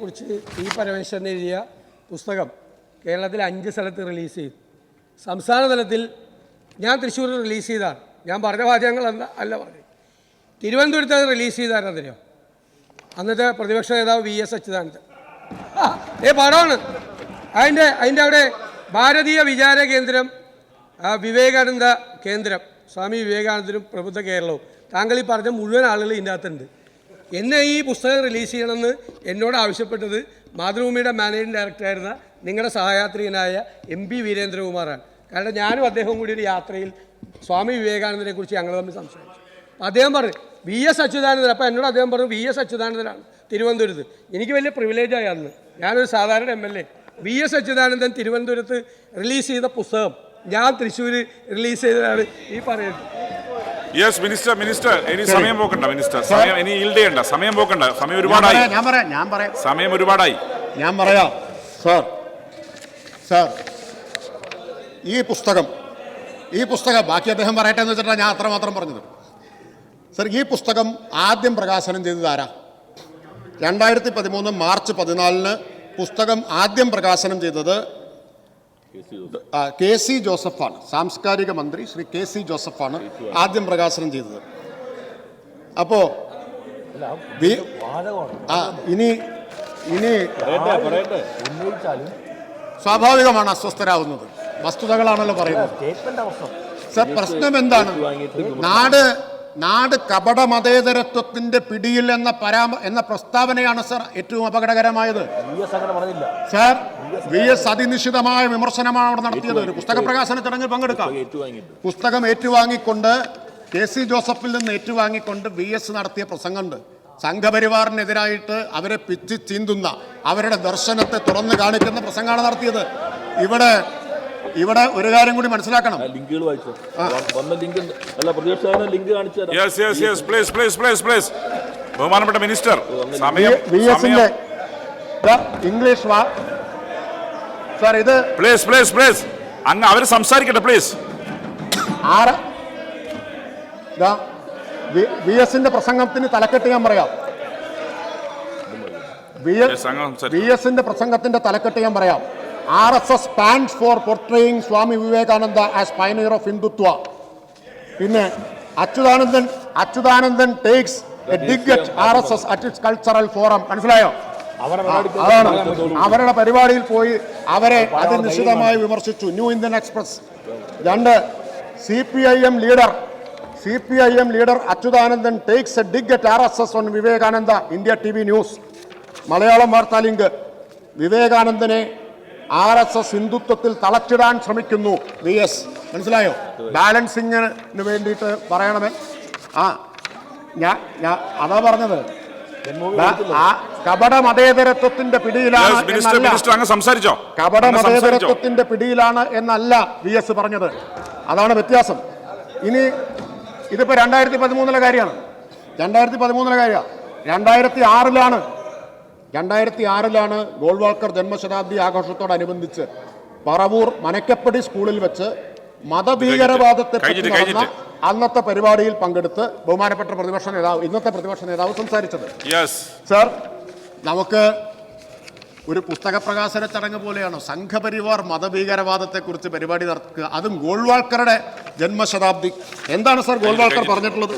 കുറിച്ച് ഈ പരമേശ്വരൻ എഴുതിയ പുസ്തകം കേരളത്തിൽ അഞ്ച് സ്ഥലത്ത് റിലീസ് ചെയ്തു. സംസ്ഥാന തലത്തിൽ ഞാൻ തൃശ്ശൂരിൽ റിലീസ് ചെയ്താണ് ഞാൻ പറഞ്ഞ വാചകങ്ങൾ അല്ല അല്ല പറഞ്ഞു തിരുവനന്തപുരത്ത് അത് റിലീസ് ചെയ്തായിരുന്നതിനോ അന്നത്തെ പ്രതിപക്ഷ നേതാവ് വി എസ് അച്യുതാനന്ദൻ. ഏ പടമാണ്. അതിന്റെ അതിന്റെ അവിടെ ഭാരതീയ വിചാര കേന്ദ്രം വിവേകാനന്ദ കേന്ദ്രം സ്വാമി വിവേകാനന്ദനും പ്രബുദ്ധ കേരളവും. താങ്കൾ ഈ പറഞ്ഞ മുഴുവൻ ആളുകൾ ഇതിന്റെ അകത്തുണ്ട്. എന്നെ ഈ പുസ്തകം റിലീസ് ചെയ്യണമെന്ന് എന്നോട് ആവശ്യപ്പെട്ടത് മാതൃഭൂമിയുടെ മാനേജിംഗ് ഡയറക്ടറായിരുന്ന നിങ്ങളുടെ സഹയാത്രികനായ എം പി വീരേന്ദ്രകുമാറാണ്. കാരണം ഞാനും അദ്ദേഹവും കൂടി ഒരു യാത്രയിൽ സ്വാമി വിവേകാനന്ദനെ കുറിച്ച് ഞങ്ങൾ തമ്മിൽ സംസാരിച്ചു. അദ്ദേഹം പറഞ്ഞു വി എസ് അച്യുതാനന്ദൻ അപ്പോൾ എന്നോട് അദ്ദേഹം പറഞ്ഞു വി എസ് അച്യുതാനന്ദനാണ് തിരുവനന്തപുരത്ത്. എനിക്ക് വലിയ പ്രിവിലേജായി അന്ന്. ഞാനൊരു സാധാരണ M L A V S Achuthanandan തിരുവനന്തപുരത്ത് റിലീസ് ചെയ്ത പുസ്തകം ഞാൻ തൃശ്ശൂർ റിലീസ് ചെയ്തതാണ് ഈ പറയുന്നത്. യെസ് മിനിസ്റ്റർ മിനിസ്റ്റർ ഇനി സമയം പോക്കണ്ട മിനിസ്റ്റർ സമയം ഇനി ഈൽഡ് ചെയ്യണ്ട. സമയം പോക്കണ്ട. സമയം ഒരുപാടായി. ഞാൻ പറയാം ഞാൻ പറയാം. സമയം ഒരുപാടായി. ഞാൻ പറയാം. സാർ സാർ ഈ പുസ്തകം ഈ പുസ്തകം ബാക്കി അദ്ദേഹം പറയട്ടെ എന്ന് വെച്ചിട്ടാണ് ഞാൻ അത്രമാത്രം പറഞ്ഞത്. സർ ഈ പുസ്തകം ആദ്യം പ്രകാശനം ചെയ്തത് ആരാ? രണ്ടായിരത്തി പതിമൂന്ന് മാർച്ച് പതിനാലിന് പുസ്തകം ആദ്യം പ്രകാശനം ചെയ്തത് കെ സി ജോസഫാണ്. സാംസ്കാരിക മന്ത്രി ശ്രീ കെ സി ജോസഫാണ് ആദ്യം പ്രകാശനം ചെയ്തത്. അപ്പോ ആ ഇനി ഇനി സ്വാഭാവികമാണ് അസ്വസ്ഥരാകുന്നത് വസ്തുതകളാണല്ലോ പറയുന്നത്. സർ പ്രശ്നം എന്താണ്? നാട് നാട് കപട മതേതരത്വത്തിന്റെ പിടിയിൽ എന്ന പരാമ എന്ന പ്രസ്താവനയാണ് സർ ഏറ്റവും അപകടകരമായത്. സർ വി എസ് അതിനിശ്ചിതമായ വിമർശനമാണ് അവിടെ നടത്തിയത്. ഒരു പുസ്തക പ്രകാശന ചടങ്ങിൽ പങ്കെടുക്കാം. പുസ്തകം ഏറ്റുവാങ്ങിക്കൊണ്ട് കെ സി ജോസഫിൽ നിന്ന് ഏറ്റുവാങ്ങിക്കൊണ്ട് വി എസ് നടത്തിയ പ്രസംഗമുണ്ട്. സംഘപരിവാറിനെതിരായിട്ട് അവരെ പിച്ച് ചീന്തുന്ന അവരുടെ ദർശനത്തെ തുറന്നു കാണിക്കുന്ന പ്രസംഗമാണ് നടത്തിയത്. ഇവിടെ ഇവിടെ ഒരു കാര്യം കൂടി മനസ്സിലാക്കണം. ലിങ്കുകൾ വായിച്ചു. വന്ന ലിങ്ക് അല്ല പ്രതിപക്ഷ ലിങ്ക് കാണിച്ചു yes yes yes please please please please ബഹുമാനപ്പെട്ട മിനിസ്റ്റർ സമയം വി എസിന്റെ ഇംഗ്ലീഷ് വാ. സാർ ഇത് പ്ലീസ് പ്ലീസ് പ്ലീസ് അങ്ങ് അവർ സംസാരിക്കട്ടെ പ്ലീസ് ആറ് ദാ, വി- എസിന്റെ പ്രസംഗത്തിന് തലക്കെട്ട് ഞാൻ പറയാം. വി എസിന്റെ പ്രസംഗത്തിന്റെ തലക്കെട്ട് ഞാൻ പറയാം. R S S stands for portraying Swami Vivekananda as pioneer of Hindutva പിന്നെ Achuthanandan Achuthanandan takes a dig at R S S at its cultural forum മനസ്സിലായോ? അതാണ്. അവരുടെ പരിപാടിയിൽ പോയി അവരെ അതിനിശ്ചിതമായി വിമർശിച്ചു. ന്യൂ ഇന്ത്യൻ എക്സ്പ്രസ് രണ്ട് C P I M leader C P I M leader Achuthanandan takes a dig at R S S on Vivekananda India T V news Malayalam വാർത്താ ലിങ്ക്. വിവേകാനന്ദനെ ആർ എസ് എസ് ഹിന്ദുത്വത്തിൽ തളച്ചിടാൻ ശ്രമിക്കുന്നു. V S. മനസ്സിലായോ? ബാലൻസിങ്ങിന് വേണ്ടിയിട്ട് പറയണമേ. ആ ഞാൻ ഞാൻ അതാ പറഞ്ഞത്. ആ കപട മതേതരത്വത്തിന്റെ പിടിയിലാണ് സംസാരിച്ചോ? കപട മതേതരത്വത്തിന്റെ പിടിയിലാണ് എന്നല്ല വി എസ് പറഞ്ഞത്. അതാണ് വ്യത്യാസം. ഇനി ഇതിപ്പോ രണ്ടായിരത്തി പതിമൂന്നിലെ കാര്യമാണ്. രണ്ടായിരത്തി പതിമൂന്നിലെ കാര്യമാണ് രണ്ടായിരത്തി ആറിലാണ് രണ്ടായിരത്തി ആറിലാണ് ഗോൾവാൾക്കർ ജന്മശതാബ്ദി ആഘോഷത്തോടനുബന്ധിച്ച് പറവൂർ മനക്കപ്പടി സ്കൂളിൽ വെച്ച് മതഭീകരവാദത്തെ നടന്ന അന്നത്തെ പരിപാടിയിൽ പങ്കെടുത്ത് ബഹുമാനപ്പെട്ട പ്രതിപക്ഷ നേതാവ് ഇന്നത്തെ പ്രതിപക്ഷ നേതാവ് സംസാരിച്ചത്. സർ നമുക്ക് ഒരു പുസ്തക പ്രകാശന ചടങ്ങ് പോലെയാണോ? സംഘപരിവാർ മതഭീകരവാദത്തെക്കുറിച്ച് പരിപാടി നടത്തുക അതും ഗോൾവാൾക്കറുടെ ജന്മശതാബ്ദി. എന്താണ് സർ ഗോൾവാൾക്കർ പറഞ്ഞിട്ടുള്ളത്?